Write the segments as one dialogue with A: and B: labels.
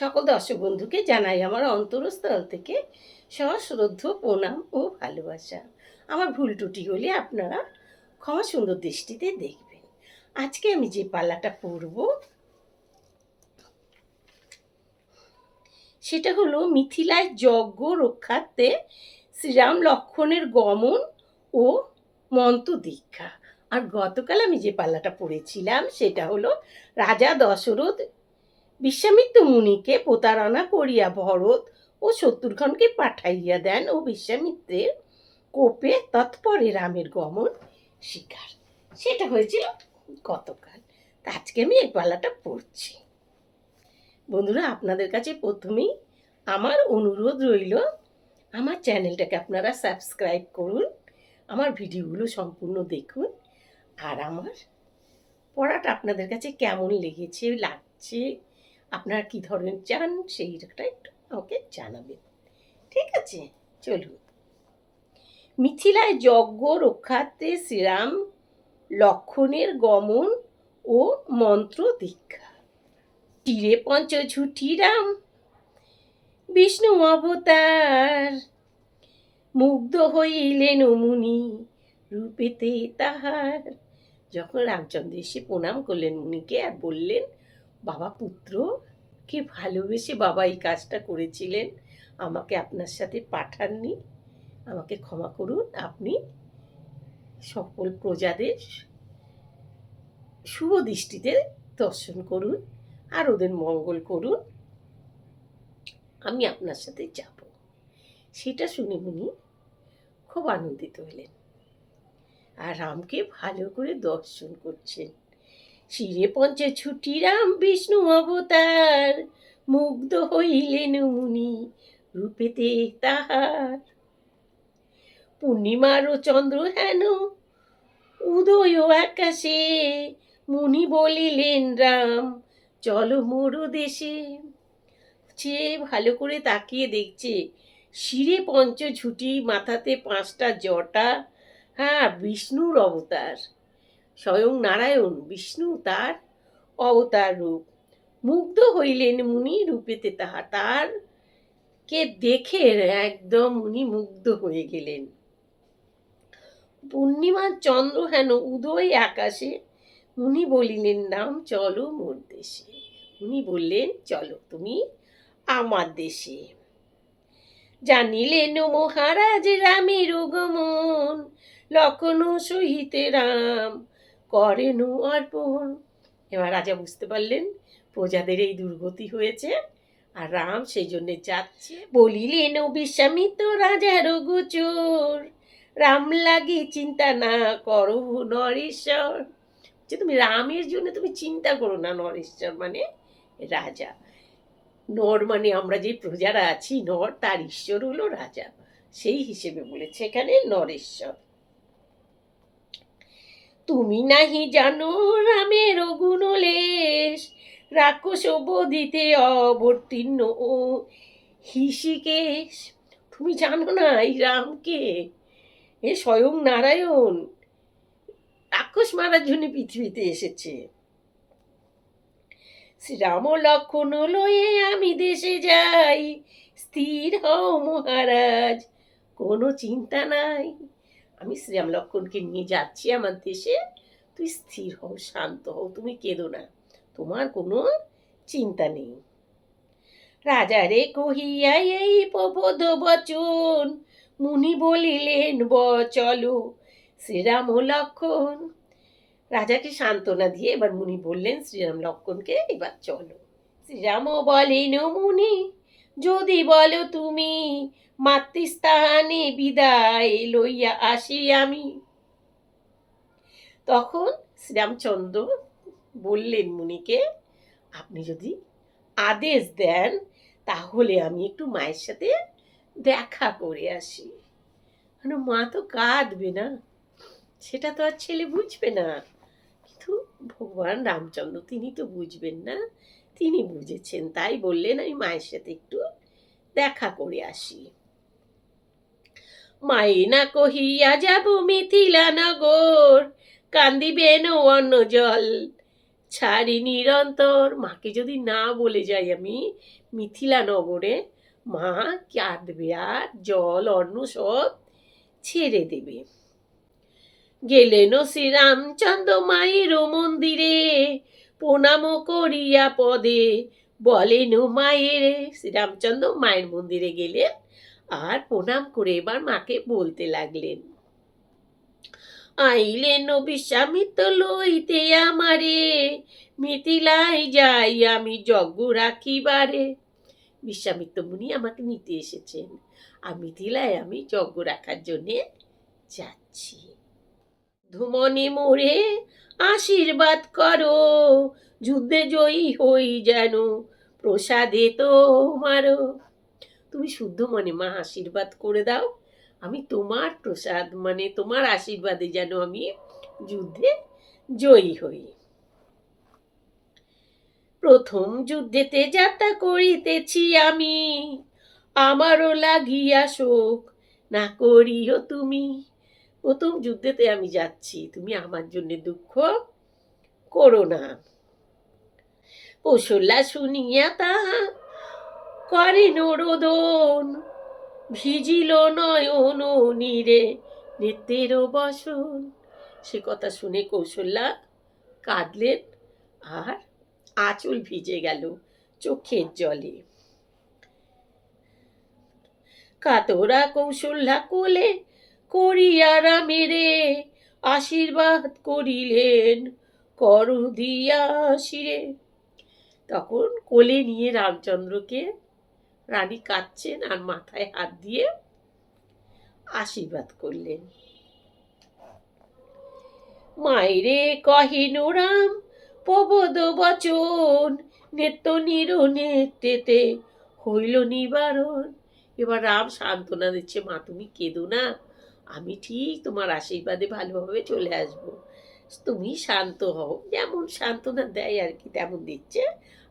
A: সকল দর্শক বন্ধুকে জানাই আমার অন্তরস্থল থেকে সশ্রদ্ধ প্রণাম ও ভালোবাসা। আমার ভুল ত্রুটি হলে আপনারা ক্ষমা সুন্দর দৃষ্টিতে দেখবেন। আজকে আমি যে পাল্লাটা পরব, সেটা হলো মিথিলায় যজ্ঞ রক্ষার্থে শ্রীরাম লক্ষণের গমন ও মন্ত্র দীক্ষা। আর গতকাল আমি যে পাল্লাটা পড়েছিলাম, সেটা হলো রাজা দশরথ বিশ্বামিত্র মুনিকে প্রতারণা করিয়া ভরত ও শত্রুঘ্নকে পাঠাইয়া দেন ও বিশ্বামিত্রের কোপে তৎপরে রামের গমন শিকার সেটা হয়েছিল গতকাল। আজকে আমি এই পালাটা পড়ছি। বন্ধুরা, আপনাদের কাছে প্রথমেই আমার অনুরোধ রইল, আমার চ্যানেলটাকে আপনারা সাবস্ক্রাইব করুন, আমার ভিডিওগুলো সম্পূর্ণ দেখুন, আর আমার পড়াটা আপনাদের কাছে কেমন লেগেছে, লাগছে আপনারা কি ধরনের চান সেইটা একটু আমাকে জানাবেন। ঠিক আছে, চলুন। মিথিলায় যজ্ঞ রক্ষার্থে শ্রীরাম লক্ষণের গমন ও মন্ত্র দীক্ষা। তীরে পঞ্চ ঝুটি রাম বিষ্ণু অবতার, মুগ্ধ হইলেন মুনি রূপেতে তাহার। যখন রামচন্দ্র এসে প্রণাম করলেন মুনিকে আর বললেন বাবা পুত্র, কে ভালোবেসে বাবা এই কাজটা করেছিলেন, আমাকে আপনার সাথে পাঠাননি। আমাকে ক্ষমা করুন, আপনি সকল প্রজাদের শুভ দৃষ্টিতে দর্শন করুন, আর ওদের মঙ্গল করুন। আমি আপনার সাথে যাব। সেটা শুনে উনি খুব আনন্দিত হলেন। আর রামকে ভালো করে দর্শন করছেন। শিরে পঞ্চে ছুটি রাম বিষ্ণু অবতার, মুগ্ধ হইলেন মুনি রূপেতে তাহার। পূর্ণিমার চন্দ্র হেন উদয় আকাশে, মুনি বলিলেন, রাম, চলো মোর দেশে। সে ভালো করে তাকিয়ে দেখছে, শিরে পঞ্চ ঝুটি মাথাতে পাঁচটা জটা হ্যাঁ বিষ্ণুর অবতার। স্বয়ং নারায়ণ, বিষ্ণু তার অবতার রূপ। মুগ্ধ হইলেন মুনি রূপেতে তাহা। তার কে দেখে একদম উনি মুগ্ধ হয়ে গেলেন। পূর্ণিমার চন্দ্র হেন উদয় আকাশে উনি বলিলেন, নাম চলো মোর দেশে। উনি বললেন, চলো তুমি আমার দেশে। জানিলেন মহারাজ, রামের গমন লক্ষণ সহিতে রাম। করেন অর্পণ। এবার রাজা বুঝতে পারলেন, প্রজাদের এই দুর্গতি হয়েছে আর রাম সেই জন্য যাচ্ছে। বলিলেন বিশ্বামিত্র রাজার গোচর রাম লাগে চিন্তা না করো নরেশ্বর। যে তুমি রামের জন্য তুমি চিন্তা করো না নরেশ্বর মানে রাজা। নর মানে আমরা যে প্রজারা আছি, নর তার ঈশ্বর হলো রাজা। সেই হিসেবে বলেছে এখানে নরেশ্বর। তুমি নাহি জানো রামের গুণলেশ। রাক্ষস বধিতে অবতীর্ণ ও হিসিকেশ তুমি জানো না এই রামকে? এ স্বয়ং নারায়ণ। রাক্ষস মারার জন্য পৃথিবীতে এসেছে। শ্রীরাম লক্ষণ লয়ে আমি দেশে যাই। স্থির হও মহারাজ, কোনো চিন্তা নাই। আমি শ্রীরাম লক্ষণকে নিয়ে যাচ্ছি আমার দেশে। তুই স্থির হও, শান্ত হও, তুমি কেঁদো না। তোমার কোনো চিন্তা নেই। রাজারে কহিয়া, এই প্রবোধ বচন, মুনি বলিলেন, ব, চলো, শ্রীরাম ও লক্ষণ। রাজাকে সান্ত্বনা দিয়ে এবার মুনি বললেন, শ্রীরাম লক্ষণকে, এবার চলো। শ্রীরাম বলেন, মুনি যদি বলো তুমি, মাতৃস্থানে বিদায় লইয়া আসি আমি। তখন শ্রীরামচন্দ্র বললেন মুনিকে, আপনি যদি আদেশ দেন, তাহলে আমি একটু মায়ের সাথে দেখা করে আসি। মানে মা তো কাঁদবে না, সেটা তো আর ছেলে বুঝবে না। কিন্তু ভগবান রামচন্দ্র, তিনি তো বুঝবেন না তিনি বুঝেছেন, তাই বললেন, আমি মায়ের সাথে একটু দেখা করে আসি। মায়ে না কহিয়া যাব মিথিলা নগর, কান্দিবেন অন্য জল, ছাড়ি নিরন্তর। মাকে যদি না বলে যাই আমি মিথিলা নগরে, মা কাঁদবে আর জল অন্ন সব ছেড়ে দেবে। গেলেন শ্রীরামচন্দ্র মায়ের মন্দিরে প্রণাম করিয়া পদে। বলেন মায়ের, শ্রীরামচন্দ্র মায়ের মন্দিরে গেলেন আর প্রণাম করে এবার মাকে বলতে লাগলেন, আইলেন বিশ্বামিত্র লইতে আমারে, মিথিলায় যাই আমি যজ্ঞ রাখিবারে। বিশ্বামিত্র মুনি আমাকে নিতে এসেছেন। আর মিথিলায় আমি যজ্ঞ রাখার জন্যে যাচ্ছি। ধুমনি মোড়ে আশীর্বাদ করো। যুদ্ধে জয়ী হই যেন, প্রসাদে তোমারও। তুমি শুদ্ধ মনে মা আশীর্বাদ করে দাও। আমি তোমার প্রসাদ মানে তোমার আশীর্বাদে যেন আমি যুদ্ধে জয়ী হই। প্রথম যুদ্ধেতে যাত্রা করিতেছি আমি। আমারও লাগিয়া শোক, না করিও তুমি। প্রথম যুদ্ধেতে আমি যাচ্ছি, তুমি আমার জন্য দুঃখ করো না। কৌশল্যা শুনিয়া তাহা করেন রোদন ভিজিল নয়ন নীরে নেত্রের বসন। সে কথা শুনে কৌশল্যা কাঁদলেন, আর আঁচল ভিজে গেল চোখের জলে। কাতরা কৌশল্যা কোলে করিয়া রামেরে আশীর্বাদ করিলেন, কর দিয়া শিরে। তখন কোলে নিয়ে রামচন্দ্রকে রানী কাঁদছেন আর মাথায় হাত দিয়ে আশীর্বাদ করলেন। মায়েরে কহিন রাম প্রবোধ বচন নেত্য নির নেত্রেতে হইল নিবারণ। এবার রাম সান্ত্বনা দিচ্ছে, মা, তুমি কেঁদো না আমি ঠিক তোমার আশীর্বাদে ভালোভাবে চলে আসব। তুমি শান্ত হও, যেমন সান্ত্বনা দেয় আর কি, তেমন দিচ্ছে।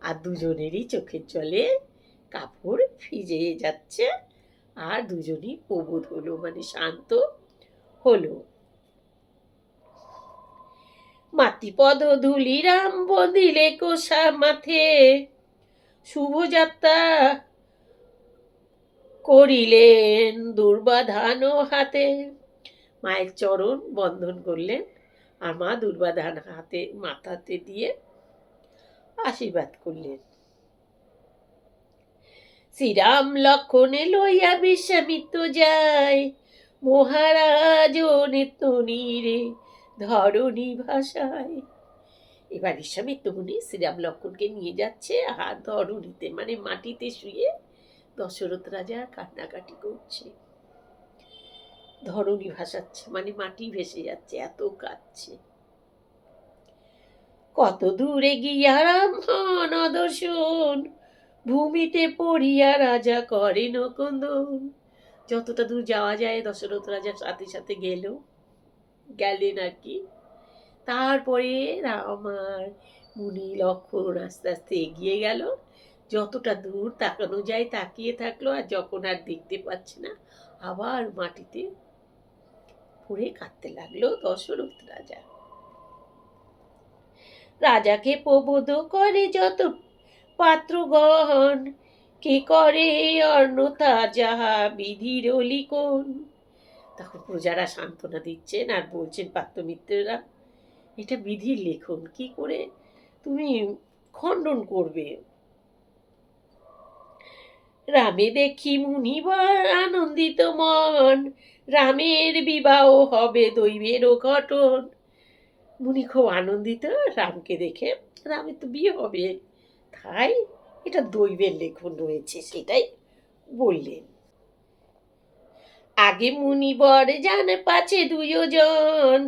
A: আর দুজনেরই চোখের জলে কাপড় ভিজে যাচ্ছে। আর দুজনই প্রবোধ হলো মানে শান্ত হলো। মাতৃপদ ধুলিরাম বদিলে কোষা মাথে। শুভযাত্রা করিলেন দুর্বাধান হাতে। মায়ের চরণ বন্ধন করলেন। আর মা দুর্বাধান হাতে, মাথাতে দিয়ে আশীর্বাদ করলেন। শ্রীরাম লক্ষণে লইয়া বিশ্বামিত্র যায়। মহারাজ নিত্য নীরে ধরণী ভাষায়। এবার বিশ্বামিত্র মুনি শ্রীরাম লক্ষণকে নিয়ে যাচ্ছে আর ধরণীতে মানে মাটিতে শুয়ে দশরথ রাজা কান্নাকাটি করছে। ধরণী ভাসাচ্ছে মানে মাটি ভেসে যাচ্ছে, এত কাঁদছে। কত দূরে গিয়া রামহন দর্শন ভূমিতে পড়িয়া রাজা করেন কন্দন যতটা দূর যাওয়া যায়, দশরথ রাজার সাথে সাথে গেল। গেলেন আর কি। তারপরে রাম আর মুনি লক্ষণ আস্তে আস্তে এগিয়ে গেল। যতটা দূর তাকানো যায় তাকিয়ে থাকল আর যখন আর দেখতে পাচ্ছে না, আবার মাটিতে পড়ে কাঁদতে লাগল দশরথ রাজা। রাজাকে প্রবোধ করে যত পাত্রগণ, কে করে অন্যথা যাহা বিধির লিখন তখন প্রজারা সান্ত্বনা দিচ্ছেন আর বলছেন পাত্রমিত্ররা, এটা বিধির লেখন, কি করে তুমি খণ্ডন করবে? রামে দেখি মুনিবার আনন্দিত মন। রামের বিবাহ হবে দৈবেরও ঘটন মুনি খুব আনন্দিত, রামকে দেখে রামের তো বিয়ে হবে। তাই এটা দৈবের লেখন রয়েছে, সেটাই বললেন। আগে মুনিবর জানে পাছে দুজন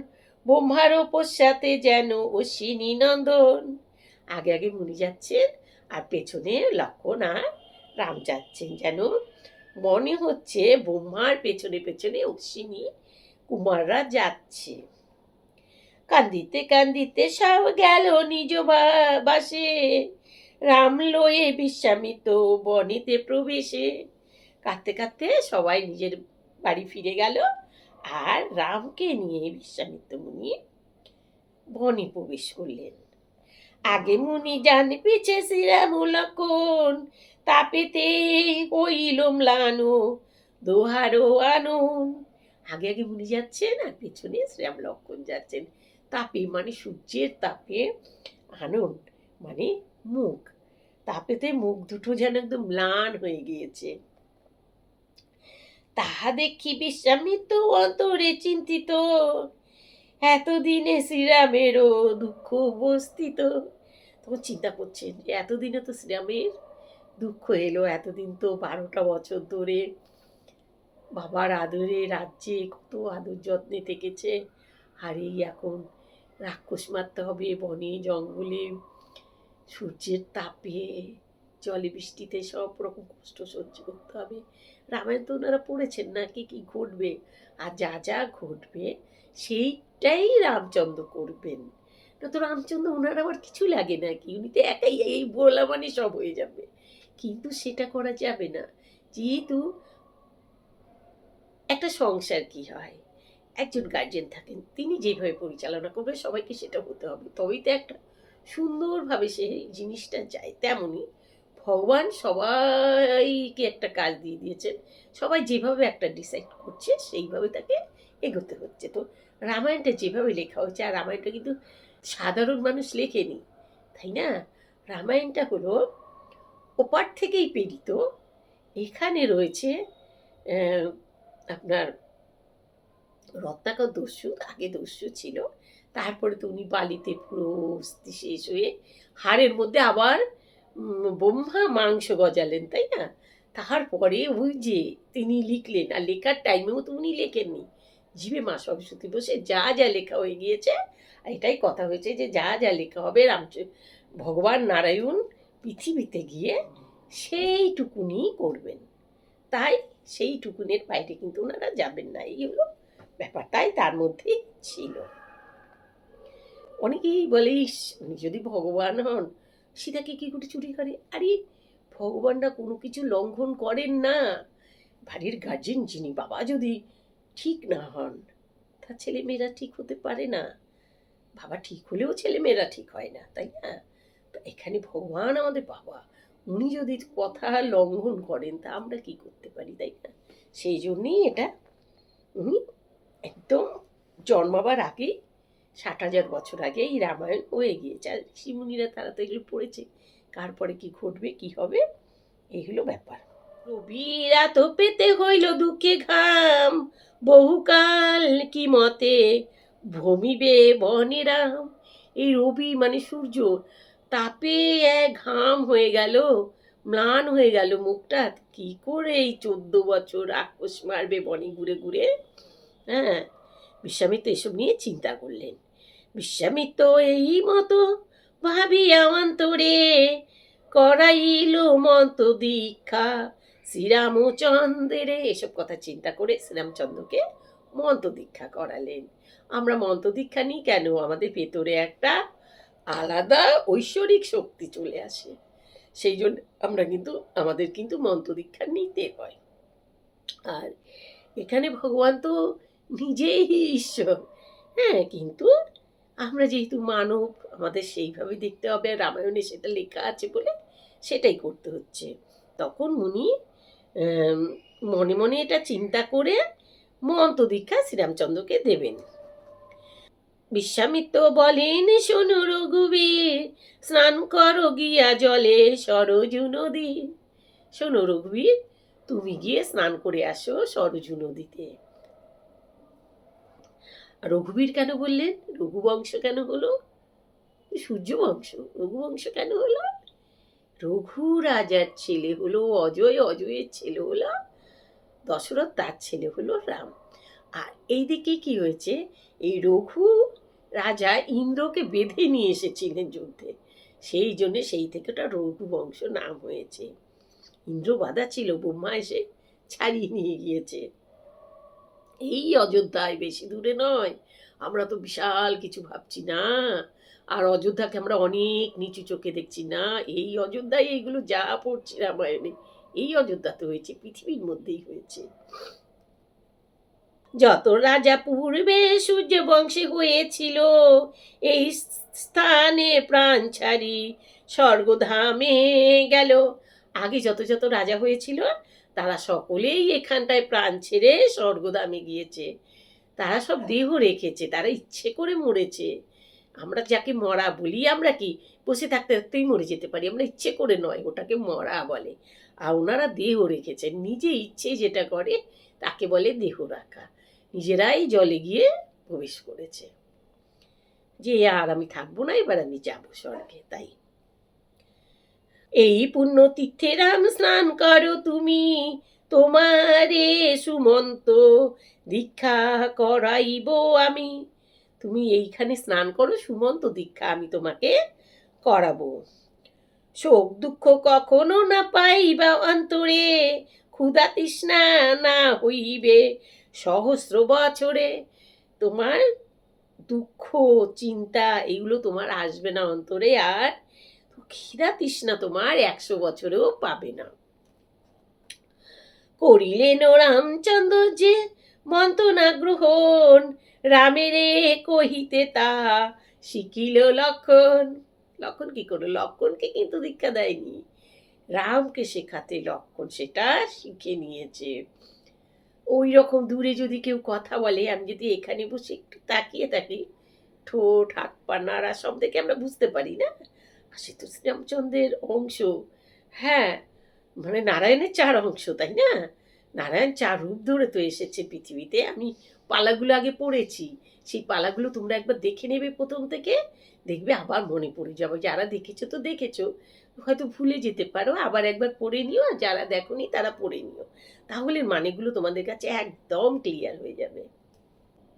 A: ব্রহ্মার পশ্চাতে যেন অশ্বিনী নন্দন। আগে আগে মুনি যাচ্ছেন, আর পেছনে লক্ষণ আর রাম যাচ্ছেন যেন। মনে হচ্ছে ব্রহ্মার পেছনে পেছনে অশ্বিনী কুমাররা যাচ্ছে। কান্দিতে কান্দিতে সব গেল নিজ বাসে। রাম লয়ে বিশ্বামিত বনিতে প্রবেশে। কাঁদতে কাঁদতে সবাই নিজের বাড়ি ফিরে গেল আর রামকে নিয়ে বিশ্বামিত্র মুনি বনে প্রবেশ করলেন। আগে মুনি জান পিছে শ্রীরাম লক্ষণ তাপেতে হইল ম্লানো দোহারো আনুন আগে আগে মুনি যাচ্ছেন আর পেছনে শ্রীরাম লক্ষণ যাচ্ছেন। তাপে মানে সূর্যের তাপে আনন মানে মুখ। তাপেতে মুখ দুটো যেন একদম ম্লান হয়ে গিয়েছে। তাহা দেখি বিশ্বামিত অন্তরে চিন্তিত। এতদিনে শ্রীরামেরও দুঃখ উপস্থিত। তখন চিন্তা করছেন যে এতদিনে তো শ্রীরামের দুঃখ এলো এতদিন তো বারোটা বছর ধরে। বাবার আদরে রাজ্যে কত আদর যত্নে থেকেছে। আর এই এখন রাক্ষস মারতে হবে, বনে, জঙ্গলে, সূর্যের তাপে, জলে বৃষ্টিতে সব রকম কষ্ট সহ্য করতে হবে। রামায়ণ তো ওনারা পড়েছেন না কি কি ঘটবে? আর যা যা ঘটবে সেইটাই রামচন্দ্র করবেন। না তো রামচন্দ্র, ওনার আবার কিছু লাগে নাকি? উনি তো একাই এই বলা মানে সব হয়ে যাবে। কিন্তু সেটা করা যাবে না। যেহেতু একটা সংসার কি হয়? একজন গার্জেন থাকেন, তিনি যেভাবে পরিচালনা করবে, সবাইকে সেটা হতে হবে। তবেই তো একটা সুন্দরভাবে সে জিনিসটা যায়। তেমনই ভগবান সবাইকে একটা কাজ দিয়ে দিয়েছেন। সবাই যেভাবে একটা ডিসাইড করছে, সেইভাবে তাকে এগোতে হচ্ছে। তো রামায়ণটা যেভাবে লেখা হয়েছে, আর রামায়ণটা কিন্তু সাধারণ মানুষ লেখেনি, তাই না? রামায়ণটা হলো ওপার থেকেই প্রেরিত এখানে রয়েছে আপনার রত্নাকর দস্যু, আগে দস্যু ছিল। তারপরে তো উনি বালিতে পুরো অস্থি শেষ হয়ে হাড়ের মধ্যে আবার ব্রহ্মা মাংস গজালেন, তাই না? তাহার পরে ওই যে তিনি লিখলেন, আর লেখার টাইমেও তো উনি লেখেননি। জীবে মা সরস্বতী বসে যা যা লেখা হয়ে গিয়েছে, আর এটাই কথা হয়েছে যে যা যা লেখা হবে রামচ ভগবান নারায়ণ পৃথিবীতে গিয়ে সেইটুকুনি করবেন। তাই সেই সেইটুকুনের বাইরে কিন্তু ওনারা যাবেন না। এই হলো ব্যাপার। তাই তার মধ্যেই ছিল। অনেকেই বলে "ইস, উনি যদি ভগবান হন সীতাকে কি করে চুরি করে? আরে ভগবানরা কোনো কিছু লঙ্ঘন করেন না। বাড়ির গার্জেন যিনি বাবা যদি ঠিক না হন তার ছেলে মেয়েরা ঠিক হতে পারে না। বাবা ঠিক হলেও ছেলে মেয়েরা ঠিক হয় না তাই না? এখানে ভগবান আমাদের বাবা। উনি যদি কথা লঙ্ঘন করেন, তা আমরা কি করতে পারি, তাই না? সেই জন্যেই এটা উনি একদম জন্মাবার আগেই ষাট হাজার বছর আগে এই রামায়ণ হয়ে গিয়েছে। আর ঋষিমুনিরা তারা তো এগুলো পড়েছে। কার পরে কি ঘটবে, কি হবে, এই হলো ব্যাপার। রবিরা তো পেতে হইল দুঃখে ঘাম। বহুকাল কি মতে ভমিবে বনে রাম। এই রবি মানে সূর্য। তাপে এক ঘাম হয়ে গেল, ম্লান হয়ে গেল মুখটা। কি করে এই চোদ্দ বছর রাক্ষস মারবে বনে ঘুরে ঘুরে? হ্যাঁ বিশ্বামিত্র এসব নিয়ে চিন্তা করলেন। বিশ্বামিত্র এই মতো ভাবিয়া অন্তরে করাইল মন্ত দীক্ষা। শ্রীরামচন্দ্রের, এসব কথা চিন্তা করে শ্রীরামচন্দ্রকে মন্ত দীক্ষা করালেন। আমরা মন্ত দীক্ষা নিই কেন? আমাদের ভেতরে একটা আলাদা ঐশ্বরিক শক্তি চলে আসে। সেই জন্য আমরা কিন্তু, আমাদের কিন্তু মন্ত্র দীক্ষা নিতে হয়। আর এখানে ভগবান তো নিজেই ঈশ্বর। হ্যাঁ কিন্তু আমরা যেহেতু মানব, আমাদের সেইভাবে দেখতে হবে রামায়ণে সেটা লেখা আছে বলে সেটাই করতে হচ্ছে। তখন মুনি মনে মনে এটা চিন্তা করে মন্ত্র দীক্ষা শ্রীরামচন্দ্রকে দেবেন। বিশ্বামিত্র বলেন, শোনো রঘুবীর, স্নান করো গিয়া জলে, সরজু নদী। শোনো রঘুবীর, তুমি গিয়ে স্নান করে আসো সরজু নদীতে। রঘুবীর কেন বললেন? রঘুবংশ কেন হলো? সূর্যবংশ রঘুবংশ কেন হলো? রঘু রাজার ছেলে হলো, অজয়, অজয়ের ছেলে হলো, দশরথ তার ছেলে হলো রাম। আর এইদিকে কি হয়েছে? এই রঘু রাজা ইন্দ্রকে বেঁধে নিয়ে এসেছিলেন যুদ্ধে। সেই জন্যে সেই থেকে ওটা রঘুবংশ নাম হয়েছে। ইন্দ্র বাধা ছিল, ব্রহ্মা এসে ছাড়িয়ে নিয়ে গিয়েছে। এই অযোধ্যায় বেশি দূরে নয়। আমরা তো বিশাল কিছু ভাবছি না। আর অযোধ্যাকে আমরা অনেক নিচু চোখে দেখছি না। এই অযোধ্যায় এইগুলো যা পড়ছি রামায়ণে, এই অযোধ্যাতে হয়েছে, পৃথিবীর মধ্যেই হয়েছে। যত রাজা পূর্বে সূর্য বংশে হয়েছিল, এই স্থানে প্রাণ ছাড়ি স্বর্গধামে গেল। আগে যত যত রাজা হয়েছিল, তারা সকলেই এখানটায় প্রাণ ছেড়ে স্বর্গধামে গিয়েছে। তারা সব দেহ রেখেছে, তারা ইচ্ছে করে মরেছে। আমরা যাকে মরা বলি, আমরা কি বসে থাকতে থাকতেই মরে যেতে পারি? আমরা ইচ্ছে করে নয়, ওটাকে মরা বলে। আর ওনারা দেহ রেখেছেন নিজে ইচ্ছে যেটা করে, তাকে বলে দেহ রাখা। নিজেরাই জলে গিয়ে প্রবেশ করেছে। যে আর আমি থাকব না, এবার আমি যাব স্বর্গে, তাই। এই পুণ্য তীর্থে রাম স্নান করো তুমি, তোমারে সুমন্ত, দীক্ষা করাইব আমি। তুমি এইখানে স্নান করো, সুমন্ত দীক্ষা আমি তোমাকে করাবো। শোক দুঃখ কখনো না পাইবা অন্তরে ক্ষুধা তৃষ্ণা না হইবে সহস্র বছরে তোমার দুঃখ, চিন্তা, এগুলো তোমার আসবে না অন্তরে আর খিদা তৃষ্ণা তোমার একশো বছরেও পাবে না। করিলেন রামচন্দ্র যে মন্ত্রণা গ্রহণ, রামেরে কহিতে তাহা শিখিল লক্ষণ। লক্ষণ কি করল লক্ষণকে কিন্তু দীক্ষা দেয়নি। রামকে শেখাতে লক্ষণ সেটা শিখে নিয়েছে। ওই রকম দূরে যদি কেউ কথা বলে, আমি যদি এখানে বসে একটু তাকিয়ে থাকি, ঠোঁট, হাত পা, নাড়া সব দেখে আমরা বুঝতে পারি না? সে তো শ্রীরামচন্দ্রের অংশ। হ্যাঁ মানে নারায়ণের চার অংশ, তাই না? নারায়ণ চার রূপ ধরে তো এসেছে পৃথিবীতে। আমি পালাগুলো আগে পড়েছি। সেই পালাগুলো তোমরা একবার দেখে নেবে প্রথম থেকে। দেখবে আবার মনে পড়ে যাবে। যারা দেখেছ তো দেখেছ। হয়তো ভুলে যেতে পারো, আবার একবার পড়ে নিও, আর যারা দেখোনি তারা পড়ে নিও। তাহলে মানেগুলো তোমাদের কাছে একদম ক্লিয়ার হয়ে যাবে।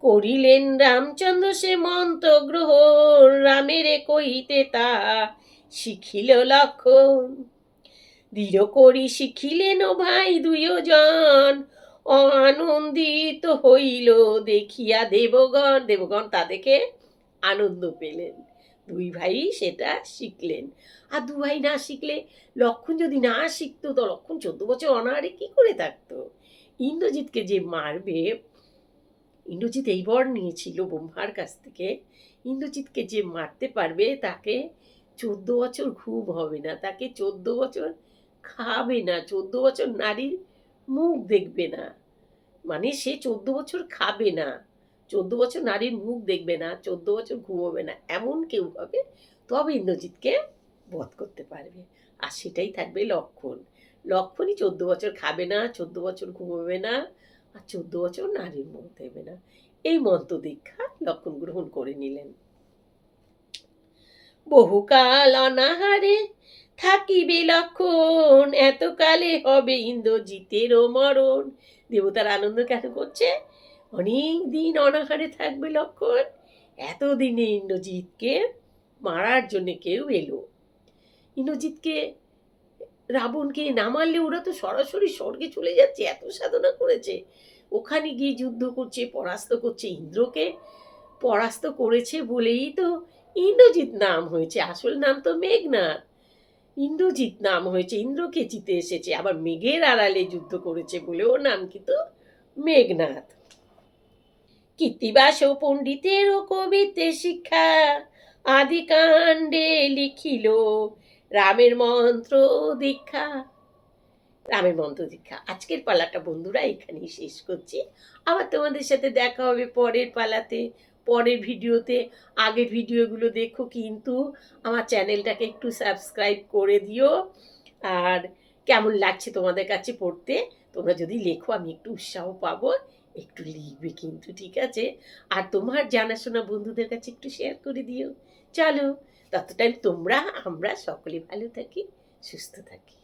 A: করিলেন রামচন্দ্র সে মন্ত গ্রহণ রামেরে কহিতে তা শিখিল লক্ষণ। দৃঢ় করি শিখিলেন ভাই দুইজন আনন্দিত হইল দেখিয়া দেবগণ দেবগণ তাদেরকে আনন্দ পেলেন। দুই ভাই সেটা শিখলেন। আর দু ভাই না শিখলে লক্ষণ যদি না শিখতো, তো লক্ষণ চোদ্দ বছর অনাহারে কি করে থাকতো? ইন্দ্রজিৎকে যে মারবে, ইন্দ্রজিৎ এই বর নিয়েছিল ব্রহ্মার কাছ থেকে। ইন্দ্রজিৎকে যে মারতে পারবে, তাকে চোদ্দ বছর ঘুম হবে না। তাকে চোদ্দ বছর খাবে না। চোদ্দ বছর নারীর মুখ দেখবে না। মানে সে চোদ্দ বছর খাবে না। চোদ্দ বছর নারীর মুখ দেখবে না, চোদ্দ বছর ঘুমোবে না, এমন কেউ হবে তবে ইন্দ্রজিৎকে বধ করতে পারবে। আর সেটাই থাকবে লক্ষণ। লক্ষণই চোদ্দ বছর খাবে না, চোদ্দ বছর ঘুমোবে না, আর চোদ্দ বছর নারীর মুখ দেবে না। এই মন্ত্র দীক্ষা লক্ষণ গ্রহণ করে নিলেন। বহুকাল অনাহারে থাকিবে লক্ষণ, এতকালে হবে ইন্দ্রজিতেরও মরণ। দেবতার আনন্দ কেন করছে? অনেক দিন অনাহারে থাকবে লক্ষণ। এতদিনে ইন্দ্রজিৎকে মারার জন্যে কেউ এলো। ইন্দ্রজিৎকে, রাবণকে না মারলে ওরা তো সরাসরি স্বর্গে চলে যাচ্ছে, এত সাধনা করেছে। ওখানে গিয়ে যুদ্ধ করছে, পরাস্ত করছে ইন্দ্রকে। পরাস্ত করেছে বলেই তো ইন্দ্রজিৎ নাম হয়েছে। আসল নাম তো মেঘনাথ। ইন্দ্রজিৎ নাম হয়েছে, ইন্দ্রকে জিতে এসেছে। আবার মেঘের আড়ালে যুদ্ধ করেছে বলেও নাম কিন্তু মেঘনাথ। কীর্তিবাস পণ্ডিতের কবিতে শিক্ষা। আদি কাণ্ডে লিখিল রামের মন্ত্র দীক্ষা। রামের মন্ত্র দীক্ষা। আজকের পালাটা বন্ধুরা, এখানেই শেষ করছি। আবার তোমাদের সাথে দেখা হবে পরের পালাতে, পরের ভিডিওতে। আগের ভিডিওগুলো দেখো কিন্তু আমার চ্যানেলটাকে একটু সাবস্ক্রাইব করে দিও। আর কেমন লাগছে তোমাদের কাছে পড়তে, তোমরা যদি লেখো, আমি একটু উৎসাহ পাবো। একটু লিখবে কিন্তু, ঠিক আছে? আর তোমার জানাশোনা বন্ধুদের কাছে একটু শেয়ার করে দিও। চলো, ততটাই তোমরা, আমরা সকলে ভালো থাকি, সুস্থ থাকি।